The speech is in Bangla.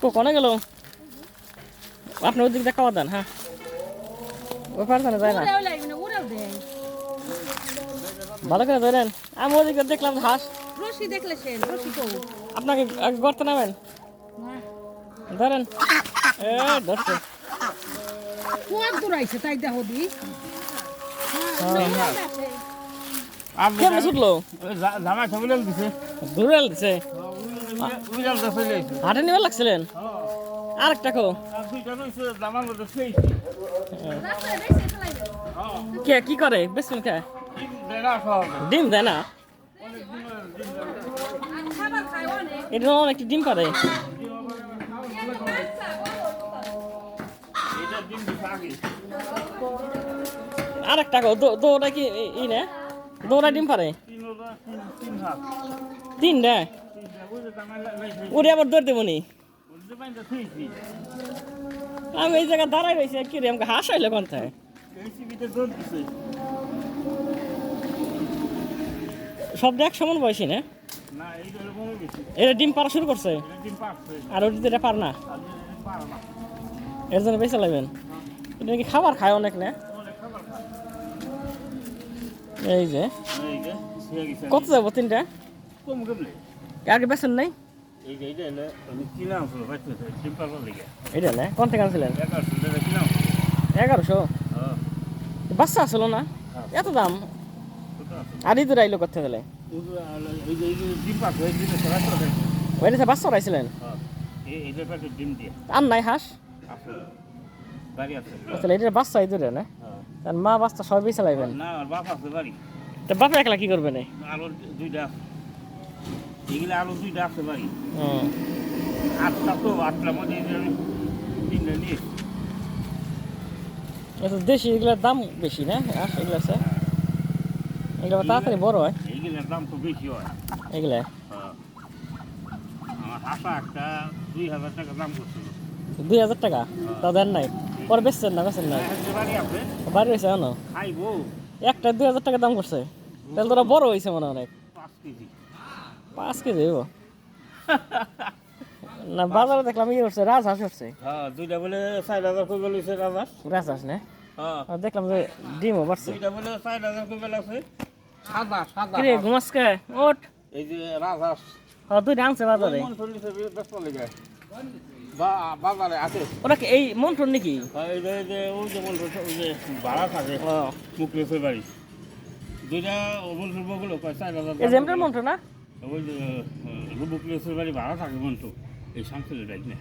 তো কোনে গেল? আপনি ওদিক দিয়ে খাওয়া দেন হ্যাঁ। ওই যায় না। ভালো করে ধরেন। আমি ওদিক দেখলাম হাঁস। রশি দেখলে সে রশি তো। আপনাকে গর্তে নামেন। ধরেন। এ ধরছে। কুয়ার দূরাইছে তাই দেখো দি। কেমন ছুটলো দিছে দূরে দিছে হাটে নিবার লাগছিলেন? আর মধ্যে সেই কে, কি করে? বেসমেন্ট কে? ডিম দেয় না? এটা অনেক ডিম দিছে আগে আরেকটা কো, দো- দৌড়া কি ই- না? দৌড়া ডিম পারে তিনটা। ওরে আবার দৌড় দেবো নি? আমি এই জায়গায় দাঁড়াই রয়েছি, কি রে, আমাকে হাস আইলে কোনটায়? সব দেখ, সমান বয়সী না? এটা ডিম পাড়া শুরু করছে? আর ওটি এটা পার না? এর জন্য বেঁচে লাগবেন। এটা নাকি খাবার খায় অনেক না? এই যে। কত যাব তিনটা? আর বেছেন নাই এটা না কোন থেকে আনছিলেন এগারোশো হ্যাঁ বাচ্চা আসলো না এত দাম আর ইঁদুর আইলো করতে গেলে ওইটা বাচ্চা রাইছিলেন হ্যাঁ এই এইটা পেটে ডিম দিয়ে আর নাই হাঁস এটা বাচ্চা ইঁদুরে না তার মা বাচ্চা সব বেঁচে লাগবেন বাপ আছে বাড়ি তা বাপে একলা কি করবে না আলু দুইটা আছে এগুলো দুইটা আছে হুম আটটা তো আটটার মধ্যে তিনটা নিয়ে। এটা দেশি এগুলোর দাম বেশি না? এগুলো আছে? এগুলো তাড়াতাড়ি বড় হয়? দাম তো বেশি হয়। এগুলা? হ্যাঁ। আমার হাসা একটা দুই হাজার টাকা দাম করছিল। দুই হাজার টাকা? তা দেন নাই। পরে বেচছেন না বেচেন নাই হ্যাঁ, বাড়ি হয়েছে একটা দুই হাজার টাকা দাম করছে। তাহলে তোরা বড় হয়েছে মনে হয়। অনেক পাঁচ কেজি। পাঁচ কেজি হইব না বাজারে দেখলাম ইয়ে উঠছে রাজহাঁস উঠছে হ্যাঁ দুইটা বলে চার হাজার করে বলেছে রাজা রাজহাঁস। না? হ্যাঁ। দেখলাম যে ডিমও বাড়ছে। দুইটা বলে চার হাজার করে বেলাছে সাদা সাদা কিরে ঘুমাসকে? ওঠ। এই যে রাজহাঁস। হ্যাঁ দুইটা আনছে বাজারে। মন বাজারে আছে। ওরা কি এই মন্টন নাকি? আর যে এই যে ওই যে মন্ত্র ওই যে ভাড়া থাকে। বাড়ি। দুইটা বগুলো কয় চার হাজার এই যে মন্টন না? ওই মুখলেসের বাড়ি ভাড়া থাকে বন্ধু এই শামসুলের বাড়ি